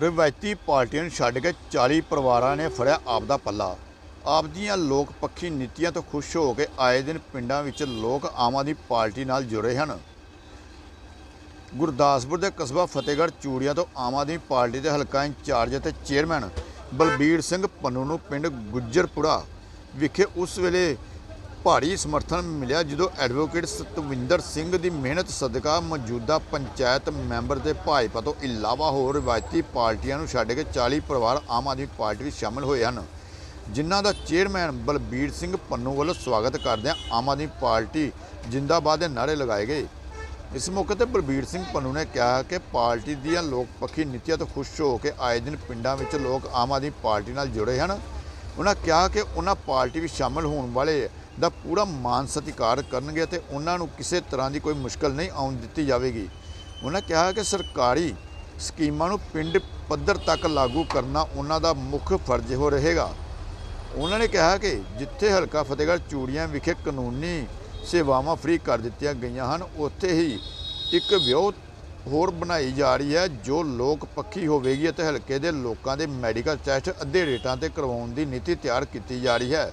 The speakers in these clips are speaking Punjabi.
ਰਵਾਇਤੀ ਪਾਰਟੀਆਂ ਨੂੰ ਛੱਡ ਕੇ 40 ਪਰਿਵਾਰਾਂ ਨੇ ਫੜਿਆ ਆਪ ਦਾ ਪੱਲਾ। ਆਪ ਦੀਆਂ ਲੋਕ ਪੱਖੀ ਨੀਤੀਆਂ ਤੋਂ ਖੁਸ਼ ਹੋ ਕੇ ਆਏ ਦਿਨ ਪਿੰਡਾਂ ਵਿੱਚ ਲੋਕ ਆਮ ਆਦਮੀ ਪਾਰਟੀ ਨਾਲ ਜੁੜੇ ਹਨ। ਗੁਰਦਾਸਪੁਰ ਦੇ ਕਸਬਾ ਫਤਿਹਗੜ੍ਹ ਚੂੜੀਆਂ ਤੋਂ ਆਮ ਆਦਮੀ ਪਾਰਟੀ ਦੇ ਹਲਕਾ ਇੰਚਾਰਜ ਅਤੇ ਚੇਅਰਮੈਨ ਬਲਬੀਰ ਸਿੰਘ ਪੰਨੂ ਨੂੰ ਪਿੰਡ ਗੁੱਜਰਪੁਰਾ ਵਿਖੇ ਉਸ ਵੇਲੇ ਭਾਰੀ ਸਮਰਥਨ ਮਿਲਿਆ ਜਦੋਂ ਐਡਵੋਕੇਟ ਸਤਵਿੰਦਰ ਸਿੰਘ ਦੀ ਮਿਹਨਤ ਸਦਕਾ ਮੌਜੂਦਾ ਪੰਚਾਇਤ ਮੈਂਬਰ ਦੇ ਭਾਜਪਾ ਤੋਂ ਇਲਾਵਾ ਹੋਰ ਰਵਾਇਤੀ ਪਾਰਟੀਆਂ ਨੂੰ ਛੱਡ ਕੇ 40 ਪਰਿਵਾਰ ਆਮ ਆਦਮੀ ਪਾਰਟੀ ਵਿੱਚ ਸ਼ਾਮਲ ਹੋਏ ਹਨ, ਜਿਨ੍ਹਾਂ ਦਾ ਚੇਅਰਮੈਨ ਬਲਬੀਰ ਸਿੰਘ ਪੰਨੂ ਵੱਲੋਂ ਸਵਾਗਤ ਕਰਦਿਆਂ ਆਮ ਆਦਮੀ ਪਾਰਟੀ ਜਿੰਦਾਬਾਦ ਦੇ ਨਾਅਰੇ ਲਗਾਏ ਗਏ। ਇਸ ਮੌਕੇ ਤੇ ਬਲਬੀਰ ਸਿੰਘ ਪੰਨੂ ਨੇ ਕਿਹਾ ਕਿ ਪਾਰਟੀ ਦੀਆਂ ਲੋਕ ਪੱਖੀ ਨੀਤੀਆਂ ਤੋਂ ਖੁਸ਼ ਹੋ ਕੇ ਆਏ ਦਿਨ ਪਿੰਡਾਂ ਵਿੱਚ ਲੋਕ ਆਮ ਆਦਮੀ ਪਾਰਟੀ ਨਾਲ ਜੁੜੇ ਹਨ। ਉਹਨਾਂ ਕਿਹਾ ਕਿ ਉਹਨਾਂ ਪਾਰਟੀ ਵਿੱਚ ਸ਼ਾਮਲ ਹੋਣ ਵਾਲੇ ਦਾ ਪੂਰਾ ਮਾਨ ਸਤਿਕਾਰ ਕਰਨਗੇ ਤੇ ਉਹਨਾਂ ਨੂੰ ਕਿਸੇ ਤਰ੍ਹਾਂ ਦੀ ਕੋਈ ਮੁਸ਼ਕਲ ਨਹੀਂ ਆਉਣ ਦਿੱਤੀ ਜਾਵੇਗੀ। ਉਹਨਾਂ ਕਿਹਾ ਕਿ ਸਰਕਾਰੀ ਸਕੀਮਾਂ ਨੂੰ ਪਿੰਡ ਪੱਧਰ ਤੱਕ ਲਾਗੂ ਕਰਨਾ ਉਹਨਾਂ ਦਾ ਮੁੱਖ ਫਰਜ਼ ਹੋ ਰਹੇਗਾ। ਉਹਨਾਂ ਨੇ ਕਿਹਾ ਕਿ ਜਿੱਥੇ ਹਲਕਾ ਫਤਿਹਗੜ੍ਹ ਚੂੜੀਆਂ ਵਿਖੇ ਕਾਨੂੰਨੀ ਸੇਵਾਵਾਂ ਫ੍ਰੀ ਕਰ ਦਿੱਤੀਆਂ ਗਈਆਂ ਹਨ, ਉੱਥੇ ਹੀ ਇੱਕ ਵਿਉ ਹੋਰ ਬਣਾਈ ਜਾ ਰਹੀ ਹੈ, ਜੋ ਲੋਕ ਪੱਖੀ ਹੋਵੇਗੀ ਅਤੇ ਹਲਕੇ ਦੇ ਲੋਕਾਂ ਦੇ ਮੈਡੀਕਲ ਟੈਸਟ ਅੱਧੇ ਰੇਟਾਂ ਤੇ ਕਰਵਾਉਣ ਦੀ ਨੀਤੀ ਤਿਆਰ ਕੀਤੀ ਜਾ ਰਹੀ ਹੈ।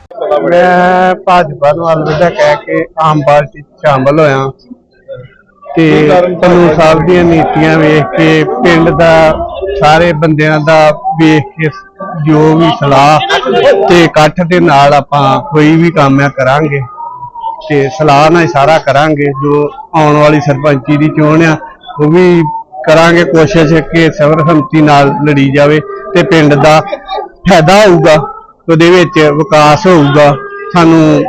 ਮੈਂ ਭਾਜਪਾ ਨੂੰ ਅਲਵਿਦਾ ਕਹਿ ਕੇ ਆਮ ਪਾਰਟੀ 'ਚ ਸ਼ਾਮਲ ਹੋਇਆ। ਤੇ ਕਾਨੂੰਨ ਸਾਹਿਬ ਦੀਆਂ ਨੀਤੀਆਂ ਵੇਖ ਕੇ, ਪਿੰਡ ਦਾ ਸਾਰੇ ਬੰਦਿਆਂ ਦਾ ਵੇਖ ਕੇ ਜੋ ਵੀ ਸਲਾਹ ਤੇ ਇਕੱਠ ਦੇ ਨਾਲ ਆਪਾਂ ਕੋਈ ਵੀ ਕੰਮ ਆ ਕਰਾਂਗੇ। ਤੇ ਸਲਾਹ ਨਾਲ ਸਾਰਾ ਕਰਾਂਗੇ, ਜੋ ਆਉਣ ਵਾਲੀ ਸਰਪੰਚੀ ਦੀ ਚੋਣ ਆ, ਉਹ ਵੀ ਕਰਾਂਗੇ ਕੋਸ਼ਿਸ਼ ਕਿ ਸਰਬਸੰਮਤੀ ਨਾਲ ਲੜੀ ਜਾਵੇ ਤੇ ਪਿੰਡ ਦਾ ਫਾਇਦਾ ਹੋਊਗਾ। ਉਹਦੇ ਵਿੱਚ ਵਿਕਾਸ ਹੋਊਗਾ। ਸਾਨੂੰ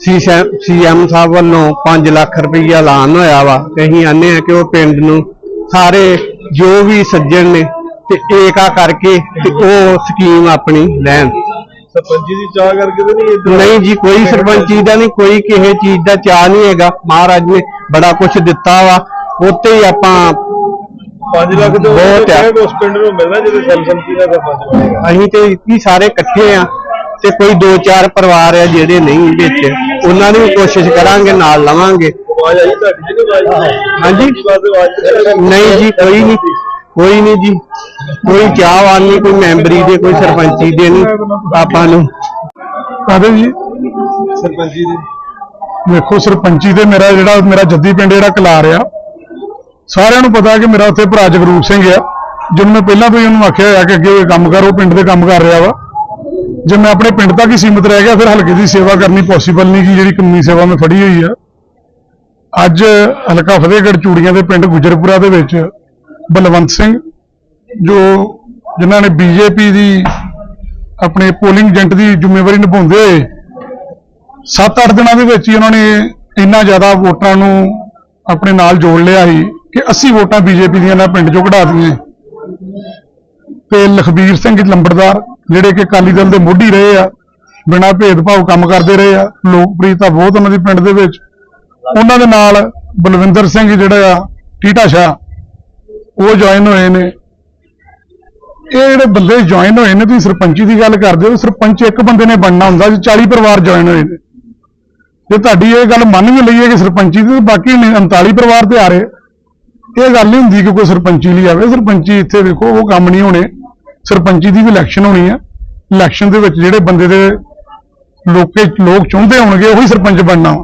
ਸੀਐਮ ਸਾਹਿਬ ਵੱਲੋਂ 5 ਲੱਖ ਰੁਪਈਆ ਐਲਾਨ ਹੋਇਆ ਵਾ। ਤੇ ਅਸੀਂ ਆਨੇ ਆ ਕਿ ਉਹ ਪਿੰਡ ਨੂੰ ਸਾਰੇ ਜੋ ਵੀ ਸੱਜਣ ਨੇ ਤੇ ਏਕਾ ਕਰਕੇ ਤੇ ਉਹ ਸਕੀਮ ਆਪਣੀ ਲੈਣ। ਸਰਪੰਚੀ ਦੀ ਚਾਹ ਕਰਕੇ ਤੇ ਨਹੀਂ ਨਹੀਂ ਜੀ ਕੋਈ ਸਰਪੰਚੀ ਦਾ ਨਹੀਂ ਕੋਈ ਕਿਸੇ ਚੀਜ਼ ਦਾ ਚਾਹ ਨਹੀਂ ਹੈਗਾ। ਮਹਾਰਾਜ ਨੇ ਬੜਾ ਕੁਝ ਦਿੱਤਾ ਵਾ। ਉੱਤੇ ਹੀ ਆਪਾਂ 5 ਲੱਖ ਤੋਂ ਬਹੁਤ ਆ। ਉਸ ਪਿੰਡ ਨੂੰ ਮਿਲਣਾ ਜਿਹਦੇ ਸਰਪੰਚੀ ਦਾ ਸਰਪੰਚ ਬਣੇਗਾ ਅਸੀਂ ਤੇ ਕੀ ਸਾਰੇ ਇਕੱਠੇ ਆ ਤੇ ਕੋਈ ਦੋ ਚਾਰ ਪਰਿਵਾਰ ਆ ਜਿਹੜੇ ਨਹੀਂ ਵਿੱਚ ਉਹਨਾਂ ਨੂੰ ਵੀ ਕੋਸ਼ਿਸ਼ ਕਰਾਂਗੇ ਨਾਲ ਲਵਾਂਗੇ। ਆਵਾਜ਼ ਆਈ ਤੁਹਾਡੀ ਆਵਾਜ਼ ਹਾਂਜੀ। ਨਹੀਂ ਜੀ ਕੋਈ ਨਹੀਂ ਕੋਈ ਨਹੀਂ ਜੀ। ਕੋਈ ਚਾਹਵਾਨ ਨਹੀਂ ਕੋਈ ਮੈਂਬਰੀ ਦੇ ਕੋਈ ਸਰਪੰਚੀ ਦੇ ਨਹੀਂ ਆਪਾਂ ਨੂੰ। ਕਾਹਦੇ ਜੀ? ਸਰਪੰਚੀ ਦੀ। ਵੇਖੋ ਸਰਪੰਚੀ ਤੇ ਮੇਰਾ ਜਿਹੜਾ ਮੇਰਾ ਜੱਦੀ ਪਿੰਡ ਜਿਹੜਾ ਕਲਾਰ ਆ ਸਾਰਿਆਂ ਨੂੰ ਪਤਾ ਕਿ ਮੇਰਾ ਉੱਥੇ ਭਰਾ ਜਗਰੂਪ ਸਿੰਘ ਆ। ਜਿਹਨੂੰ ਮੈਂ ਪਹਿਲਾਂ ਤੋਂ ਹੀ ਉਹਨੂੰ ਆਖਿਆ ਹੋਇਆ ਕਿ ਅੱਗੇ ਇਹ ਕੰਮ ਕਰ, ਉਹ ਪਿੰਡ ਦੇ ਕੰਮ ਕਰ ਰਿਹਾ ਵਾ। ਜੇ ਮੈਂ ਆਪਣੇ ਪਿੰਡ ਤੱਕ ਹੀ ਸੀਮਿਤ ਰਹਿ ਗਿਆ, ਫਿਰ ਹਲਕੇ ਦੀ ਸੇਵਾ ਕਰਨੀ ਪੋਸੀਬਲ ਨਹੀਂ ਕਿ ਜਿਹੜੀ ਕਾਨੂੰਨੀ ਸੇਵਾ ਮੈਂ ਫੜੀ ਹੋਈ ਆ। ਅੱਜ ਹਲਕਾ ਫਤਿਹਗੜ੍ਹ ਚੂੜੀਆਂ ਦੇ ਪਿੰਡ ਗੁਜਰਪੁਰਾ ਦੇ ਵਿੱਚ ਬਲਵੰਤ ਸਿੰਘ, ਜੋ ਜਿਨ੍ਹਾਂ ਨੇ ਬੀਜੇਪੀ ਦੀ ਆਪਣੇ ਪੋਲਿੰਗ ਏਜੰਟ ਦੀ ਜ਼ਿੰਮੇਵਾਰੀ ਨਿਭਾਉਂਦੇ ਹੋਏ 7-8 ਦਿਨਾਂ ਦੇ ਵਿੱਚ ਹੀ ਉਹਨਾਂ ਨੇ ਇੰਨਾ ਜ਼ਿਆਦਾ ਵੋਟਰਾਂ ਨੂੰ ਆਪਣੇ ਨਾਲ ਜੋੜ ਲਿਆ ਸੀ। ਕਿ 80 ਵੋਟਾਂ ਬੀਜੇਪੀ ਦੀਆਂ ਨਾ ਪਿੰਡ ਚੋਂ ਕਢਾ ਦਿੱਤੀਆਂ ਤੇ ਲਖਬੀਰ ਸਿੰਘ ਲੰਬੜਦਾਰ, ਜਿਹੜੇ ਕਿ ਅਕਾਲੀ ਦਲ ਦੇ ਮੋਢੀ ਰਹੇ ਆ, ਬਿਨਾਂ ਭੇਦਭਾਵ ਕੰਮ ਕਰਦੇ ਰਹੇ ਆ, ਲੋਕਪ੍ਰਿਯਤਾ ਬਹੁਤ ਉਹਨਾਂ ਦੀ ਪਿੰਡ ਦੇ ਵਿੱਚ। ਉਹਨਾਂ ਦੇ ਨਾਲ ਬਲਵਿੰਦਰ ਸਿੰਘ ਜਿਹੜਾ ਆ, ਟੀਟਾ ਸ਼ਾਹ, ਉਹ ਜੁਆਇਨ ਹੋਏ ਨੇ। ਇਹ ਜਿਹੜੇ ਬੰਦੇ ਜੁਆਇਨ ਹੋਏ ਨੇ, ਤੁਸੀਂ ਸਰਪੰਚੀ ਦੀ ਗੱਲ ਕਰਦੇ ਹੋ, ਸਰਪੰਚ ਇੱਕ ਬੰਦੇ ਨੇ ਬਣਨਾ ਹੁੰਦਾ ਜੀ 40 ਪਰਿਵਾਰ ਜੁਆਇਨ ਹੋਏ ਨੇ। ਜੇ ਤੁਹਾਡੀ ਇਹ ਗੱਲ ਮੰਨ ਵੀ ਲਈਏ ਕਿ ਸਰਪੰਚੀ ਦੀ ਤੇ ਬਾਕੀ ਨੇ 39 ਪਰਿਵਾਰ ਤੇ ਆ ਰਹੇ ਇਹ ਗੱਲ ਨਹੀਂ ਹੁੰਦੀ ਕਿ ਕੋਈ ਸਰਪੰਚੀ ਲਈ ਆਵੇ। ਸਰਪੰਚੀ ਇੱਥੇ ਵੇਖੋ, ਉਹ ਕੰਮ ਨਹੀਂ ਹੋਣੇ। ਸਰਪੰਚੀ ਦੀ ਵੀ ਇਲੈਕਸ਼ਨ ਹੋਣੀ ਹੈ ਇਲੈਕਸ਼ਨ ਦੇ ਵਿੱਚ ਜਿਹੜੇ ਬੰਦੇ ਦੇ ਲੋਕੇ ਲੋਕ ਚਾਹੁੰਦੇ ਹੋਣਗੇ, ਉਹੀ ਸਰਪੰਚ ਬਣਨਾ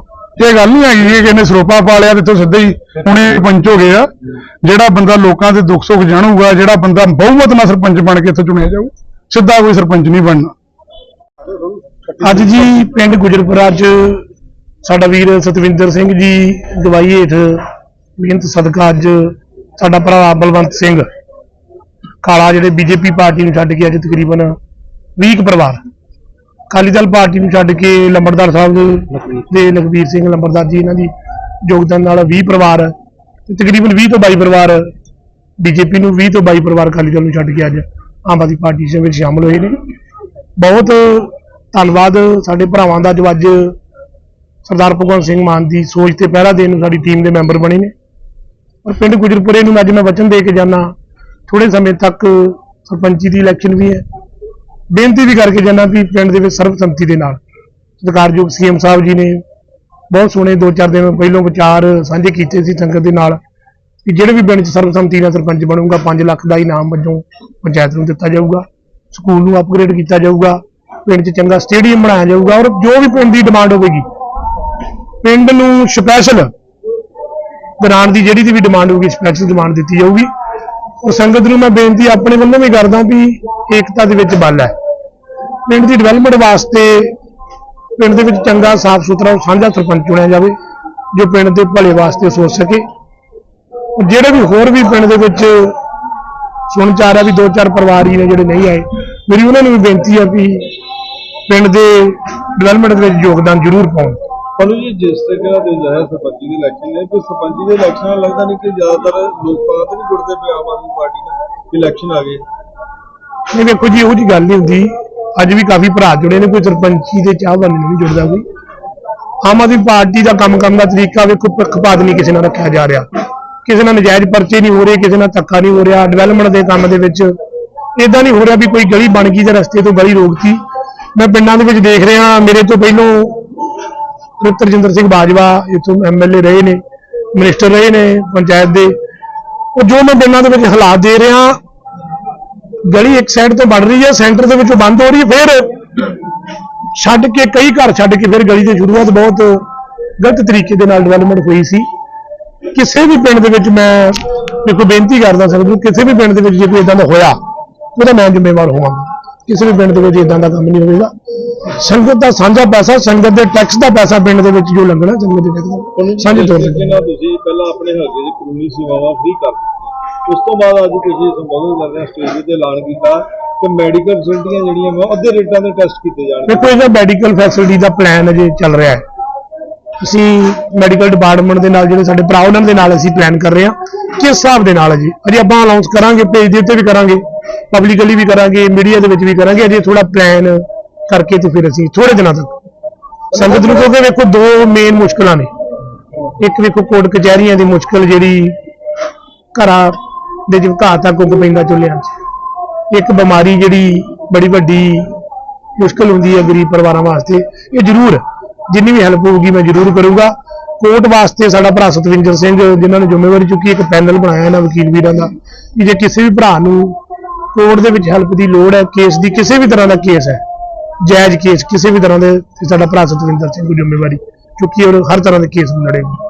ਇਹ ਗੱਲ ਨਹੀਂ ਹੈਗੀ ਕਿ ਇਹਨੇ ਸਰੋਪਾ ਪਾ ਲਿਆ ਤੇ ਇੱਥੋਂ ਸਿੱਧਾ ਹੀ ਹੁਣੇ ਸਰਪੰਚ ਹੋ ਗਏ ਆ। ਜਿਹੜਾ ਬੰਦਾ ਲੋਕਾਂ ਦੇ ਦੁੱਖ ਸੁੱਖ ਜਾਣੂਗਾ, ਜਿਹੜਾ ਬੰਦਾ ਬਹੁਮਤ ਨਾਲ ਸਰਪੰਚ ਬਣ ਕੇ ਇੱਥੋਂ ਚੁਣਿਆ ਜਾਊ, ਸਿੱਧਾ ਕੋਈ ਸਰਪੰਚ ਨਹੀਂ ਬਣਨਾ। ਅੱਜ ਜੀ ਪਿੰਡ ਗੁਜਰਪੁਰਾ 'ਚ ਸਾਡਾ ਵੀਰ ਸਤਵਿੰਦਰ ਸਿੰਘ ਜੀ ਦਵਾਈ ਹੇਠ ਮਿਹਨਤ ਸਦਕਾ ਅੱਜ ਸਾਡਾ ਭਰਾ ਬਲਵੰਤ ਸਿੰਘ ਕਾਲਾ ਜਿਹੜੇ ਬੀਜੇਪੀ ਪਾਰਟੀ ਨੂੰ ਛੱਡ ਕੇ ਅੱਜ ਤਕਰੀਬਨ 20 ਕੁ ਪਰਿਵਾਰ। ਅਕਾਲੀ ਦਲ ਪਾਰਟੀ ਨੂੰ ਛੱਡ ਕੇ ਲੰਬੜਦਾਰ ਸਾਹਿਬ ਦੇ- ਲਖਬੀਰ ਸਿੰਘ ਲੰਬੜਦਾਰ ਜੀ ਇਹਨਾਂ ਦੀ ਯੋਗਦਾਨ ਨਾਲ 20 ਪਰਿਵਾਰ। ਤੇ ਤਕਰੀਬਨ 20 ਤੋਂ 22 ਪਰਿਵਾਰ ਬੀਜੇਪੀ ਨੂੰ 20 ਤੋਂ 22 ਪਰਿਵਾਰ ਅਕਾਲੀ ਦਲ ਨੂੰ ਛੱਡ ਕੇ ਅੱਜ ਆਮ ਆਦਮੀ ਪਾਰਟੀ ਦੇ ਵਿੱਚ ਸ਼ਾਮਲ ਹੋਏ ਨੇ। ਬਹੁਤ ਧੰਨਵਾਦ ਸਾਡੇ ਭਰਾਵਾਂ ਦਾ ਜੋ ਅੱਜ ਸਰਦਾਰ ਭਗਵੰਤ ਸਿੰਘ ਮਾਨ ਦੀ ਸੋਚ ਤੇ ਪਹਿਰਾ ਦੇਣ ਨੂੰ ਸਾਡੀ ਟੀਮ ਦੇ ਮੈਂਬਰ ਬਣੇ ਨੇ। ਔਰ ਪਿੰਡ ਗੁਜਰਪੁਰੇ ਨੂੰ ਅੱਜ ਮੈਂ ਵਚਨ ਦੇ ਕੇ ਜਾਣਾ ਥੋੜੇ ਸਮੇਂ ਤੱਕ ਸਰਪੰਚੀ ਦੀ ਇਲੈਕਸ਼ਨ ਵੀ ਹੈ। ਬੇਨਤੀ ਵੀ ਕਰਕੇ ਜਾਣਾ ਵੀ ਪਿੰਡ ਦੇ ਵਿੱਚ ਸਰਬਸੰਮਤੀ ਦੇ ਨਾਲ। ਸਤਿਕਾਰਯੋਗ ਸੀਐਮ ਸਾਹਿਬ ਜੀ ਨੇ ਬਹੁਤ ਸੋਹਣੇ ਦੋ ਚਾਰ ਦਿਨ ਪਹਿਲੋਂ ਵਿਚਾਰ ਸਾਂਝੇ ਕੀਤੇ ਸੀ ਸੰਗਤ ਦੇ ਨਾਲ ਕਿ ਜਿਹੜੇ ਵੀ ਪਿੰਡ 'ਚ ਸਰਬਸੰਮਤੀ ਨਾਲ ਸਰਪੰਚ ਬਣੂਗਾ 5 ਲੱਖ ਦਾ ਇਨਾਮ ਵਜੋਂ ਪੰਚਾਇਤ ਨੂੰ ਦਿੱਤਾ ਜਾਊਗਾ, ਸਕੂਲ ਨੂੰ ਅਪਗ੍ਰੇਡ ਕੀਤਾ ਜਾਊਗਾ, ਪਿੰਡ 'ਚ ਚੰਗਾ ਸਟੇਡੀਅਮ ਬਣਾਇਆ ਜਾਊਗਾ ਔਰ ਜੋ ਵੀ ਪਿੰਡ ਦੀ ਡਿਮਾਂਡ ਹੋਵੇਗੀ, ਪਿੰਡ ਨੂੰ ਸਪੈਸ਼ਲ ਗ੍ਰਾਂਟ ਦੀ ਜਿਹੜੀ ਦੀ ਵੀ ਡਿਮਾਂਡ ਹੋਊਗੀ ਸਪੈਸ਼ਲ ਡਿਮਾਂਡ ਦਿੱਤੀ ਜਾਊਗੀ। ਉਹ ਸੰਗਤ ਨੂੰ ਮੈਂ ਬੇਨਤੀ ਆਪਣੇ ਵੱਲੋਂ ਵੀ ਕਰਦਾ ਵੀ ਏਕਤਾ ਦੇ ਵਿੱਚ ਬਲ ਹੈ। ਪਿੰਡ ਦੀ ਡਿਵੈਲਪਮੈਂਟ ਵਾਸਤੇ ਪਿੰਡ ਦੇ ਵਿੱਚ ਚੰਗਾ ਸਾਫ਼ ਸੁਥਰਾ ਸਾਂਝਾ ਸਰਪੰਚ ਚੁਣਿਆ ਜਾਵੇ, ਜੋ ਪਿੰਡ ਦੇ ਭਲੇ ਵਾਸਤੇ ਸੋਚ ਸਕੇ। ਜਿਹੜੇ ਵੀ ਹੋਰ ਵੀ ਪਿੰਡ ਦੇ ਵਿੱਚ ਸੁਣ ਚਾ ਰਿਹਾ ਵੀ ਦੋ ਚਾਰ ਪਰਿਵਾਰ ਹੀ ਨੇ ਜਿਹੜੇ ਨਹੀਂ ਆਏ, ਮੇਰੀ ਉਹਨਾਂ ਨੂੰ ਵੀ ਬੇਨਤੀ ਹੈ ਵੀ ਪਿੰਡ ਦੇ ਡਿਵੈਲਪਮੈਂਟ ਦੇ ਵਿੱਚ ਯੋਗਦਾਨ ਜ਼ਰੂਰ ਪਾਉਣ। ਪਨੂ ਜੀ ਜਿਸ ਤਰੀਕੇ ਨਾਲ ਤੁਸੀਂ ਸਰਪੰਚੀ ਦੀ ਇਲੈਕਸ਼ਨ ਨੇ ਕੋਈ ਸਰਪੰਚੀ ਦੇ ਇਲੈਕਸ਼ਨ ਨਾਲ ਲੱਗਦਾ ਨਹੀਂ ਕਿ ਜ਼ਿਆਦਾਤਰ ਲੋਕਾਂ ਤੇ ਨਹੀਂ ਜੁੜਦੇ ਪਏ ਆਮ ਆਦਮੀ ਪਾਰਟੀ ਨਾਲ ਇਲੈਕਸ਼ਨ ਆ ਗਏ। ਨਹੀਂ ਵੇਖੋ ਜੀ, ਇਹੋ ਜੀ ਗੱਲ ਨਹੀਂ ਹੁੰਦੀ। ਅੱਜ ਵੀ ਕਾਫੀ ਭਰਾ ਜੁੜੇ ਨੇ, ਕੋਈ ਸਰਪੰਚੀ ਦੇ ਚਾਹ ਨਹੀਂ ਜੁੜਦਾ ਕੋਈ। ਆਮ ਆਦਮੀ ਪਾਰਟੀ ਦਾ ਕੰਮ ਕਰਨ ਦਾ ਤਰੀਕਾ ਵੇਖੋ, ਪੱਖਪਾਤ ਨਹੀਂ ਕਿਸੇ ਨਾਲ ਰੱਖਿਆ ਜਾ ਰਿਹਾ। ਕਿਸੇ ਨਾਲ ਨਜਾਇਜ਼ ਪਰਚੇ ਨਹੀਂ ਹੋ ਰਹੇ, ਕਿਸੇ ਨਾਲ ਧੱਕਾ ਨਹੀਂ ਹੋ ਰਿਹਾ ਡਿਵੈਲਪਮੈਂਟ ਦੇ ਕੰਮ ਦੇ ਵਿੱਚ। ਇਦਾਂ ਨਹੀਂ ਹੋ ਰਿਹਾ ਵੀ ਕੋਈ ਗਲੀ ਬਣ ਗਈ ਜਾਂ ਰਸਤੇ ਤੋਂ ਗਲੀ ਰੋਕਤੀ। ਮੈਂ ਪਿੰਡਾਂ ਦੇ ਵਿੱਚ ਦੇਖ ਰਿਹਾ, ਮੇਰੇ ਤੋਂ ਪਹਿਲੋਂ ਰਜਿੰਦਰ ਸਿੰਘ ਬਾਜਵਾ, ਇਥੋਂ ਐਮਐਲਏ ਰਹੇ ਨੇ ਮਿਨਿਸਟਰ ਰਹੇ ਨੇ ਪੰਚਾਇਤ ਦੇ। ਉਹ ਜੋ ਮੈਂ ਪਿੰਡਾਂ ਦੇ ਵਿੱਚ ਹਾਲਾਤ ਦੇ ਰਿਹਾ, ਗਲੀ ਇੱਕ ਸਾਈਡ ਤੋਂ ਬਣ ਰਹੀ ਹੈ ਸੈਂਟਰ ਦੇ ਵਿੱਚੋਂ ਬੰਦ ਹੋ ਰਹੀ ਹੈ, ਫਿਰ ਛੱਡ ਕੇ ਕਈ ਘਰ ਛੱਡ ਕੇ ਫਿਰ ਗਲੀ ਦੀ ਸ਼ੁਰੂਆਤ ਬਹੁਤ ਗਲਤ ਤਰੀਕੇ ਦੇ ਨਾਲ ਡਿਵੈਲਪਮੈਂਟ ਹੋਈ ਸੀ। ਕਿਸੇ ਵੀ ਪਿੰਡ ਦੇ ਵਿੱਚ ਮੈਂ ਦੇਖੋ ਬੇਨਤੀ ਕਰਦਾ ਸਕਦਾ ਨੂੰ ਕਿਸੇ ਵੀ ਪਿੰਡ ਦੇ ਵਿੱਚ ਜੇ ਕੋਈ ਇਦਾਂ ਦਾ ਹੋਇਆ, ਉਹਦਾ ਮੈਂ ਜ਼ਿੰਮੇਵਾਰ ਹੋਵਾਂਗਾ। ਕਿਸੇ ਵੀ ਪਿੰਡ ਦੇ ਵਿੱਚ ਇਦਾਂ ਦਾ ਕੰਮ ਨਹੀਂ ਹੋਵੇਗਾ। ਸੰਗਤ ਦਾ ਸਾਂਝਾ ਪੈਸਾ ਸੰਗਤ ਦੇ ਟੈਕਸ ਦਾ ਪੈਸਾ ਪਿੰਡ ਦੇ ਵਿੱਚ ਜੋ ਲੱਗਣਾ ਸੰਗਤ ਦੇ ਦਾ ਸਾਂਝੇ ਤੌਰ ਤੇ। ਤੁਸੀਂ ਪਹਿਲਾਂ ਆਪਣੇ ਹਲਕੇ ਦੀ ਕਾਨੂੰਨੀ ਸੇਵਾਵਾਂ ਫ੍ਰੀ ਕਰ ਉਸ ਤੋਂ ਬਾਅਦ ਅੱਜ ਤੁਸੀਂ ਸੰਬੋਧਨ ਕਰਦੇ ਸਟੇਜ ਤੇ ਐਲਾਨ ਕੀਤਾ ਕਿ ਮੈਡੀਕਲ ਫੈਸਿਲਿਟੀਆਂ ਜਿਹੜੀਆਂ ਵਾ ਅੱਧੇ ਰੇਟਾਂ ਦੇ ਟੈਸਟ ਕੀਤੇ ਜਾਣਗੇ। ਦੇਖੋ ਇਹਦਾ ਮੈਡੀਕਲ ਫੈਸਿਲਿਟੀ ਦਾ ਪਲਾਨ ਅਜੇ ਚੱਲ ਰਿਹਾ ਹੈ। ਅਸੀਂ ਮੈਡੀਕਲ ਡਿਪਾਰਟਮੈਂਟ ਦੇ ਨਾਲ ਜਿਹੜੇ ਸਾਡੇ ਭਰਾ ਉਹਨਾਂ ਦੇ ਨਾਲ ਅਸੀਂ ਪਲਾਨ ਕਰ ਰਹੇ ਹਾਂ। ਕਿਸ ਹਿਸਾਬ ਦੇ ਨਾਲ ਜੀ ਅਜੇ ਆਪਾਂ ਅਨਾਉਂਸ ਕਰਾਂਗੇ ਪੇਜ ਦੇ ਉੱਤੇ ਵੀ ਕਰਾਂਗੇ। ਪਬਲਿਕਲੀ ਵੀ ਕਰਾਂਗੇ ਮੀਡੀਆ ਦੇ ਵਿੱਚ ਵੀ ਕਰਾਂਗੇ, ਅਜੇ ਥੋੜਾ ਪਲਾਨ ਕਰਕੇ ਤੇ ਫਿਰ ਅਸੀਂ ਥੋੜੇ ਦਿਨਾਂ ਤੱਕ। ਸੰਗਤ ਨੂੰ ਕਿਉਂਕਿ ਵੇਖੋ, ਦੋ ਮੇਨ ਮੁਸ਼ਕਲਾਂ ਨੇ। ਇੱਕ ਵੇਖੋ, ਕੋਰਟ ਕਚਹਿਰੀਆਂ ਦੀ ਮੁਸ਼ਕਲ ਜਿਹੜੀ ਘਰਾਂ ਦੇ ਜਿਵੇਂ ਤੱਕ ਉੱਗ ਪੈਂਦਾ ਚੁੱਲ੍ਹਿਆਂ 'ਚ। ਇੱਕ ਬਿਮਾਰੀ ਜਿਹੜੀ ਬੜੀ ਵੱਡੀ ਮੁਸ਼ਕਲ ਹੁੰਦੀ ਹੈ ਗਰੀਬ ਪਰਿਵਾਰਾਂ ਵਾਸਤੇ, ਇਹ ਜ਼ਰੂਰ ਜਿੰਨੀ ਵੀ ਹੈਲਪ ਹੋਊਗੀ, ਮੈਂ ਜ਼ਰੂਰ ਕਰੂੰਗਾ। ਕੋਰਟ ਵਾਸਤੇ ਸਾਡਾ ਭਰਾ ਸਤਵਿੰਦਰ ਸਿੰਘ, ਜਿਨ੍ਹਾਂ ਨੇ ਜ਼ਿੰਮੇਵਾਰੀ ਚੁੱਕੀ, ਇੱਕ ਪੈਨਲ ਬਣਾਇਆ ਇਹਨਾਂ ਵਕੀਲ ਵੀਰਾਂ ਦਾ ਕਿ ਜੇ ਕਿਸੇ ਵੀ ਭਰਾ ਨੂੰ ਕੋਰਟ ਦੇ ਵਿੱਚ ਹੈਲਪ ਦੀ ਲੋੜ ਹੈ ਕੇਸ ਦੀ ਕਿਸੇ ਵੀ ਤਰ੍ਹਾਂ ਦਾ ਕੇਸ ਹੈ, ਜਾਇਜ਼ ਕੇਸ ਕਿਸੇ ਵੀ ਤਰ੍ਹਾਂ ਦੇ ਸਾਡਾ ਭਰਾ ਸਤਵਿੰਦਰ ਸਿੰਘ ਦੀ ਜ਼ਿੰਮੇਵਾਰੀ ਚੁੱਕੀ ਔਰ ਹਰ ਤਰ੍ਹਾਂ ਦੇ ਕੇਸ ਨੂੰ ਲੜੇਗਾ।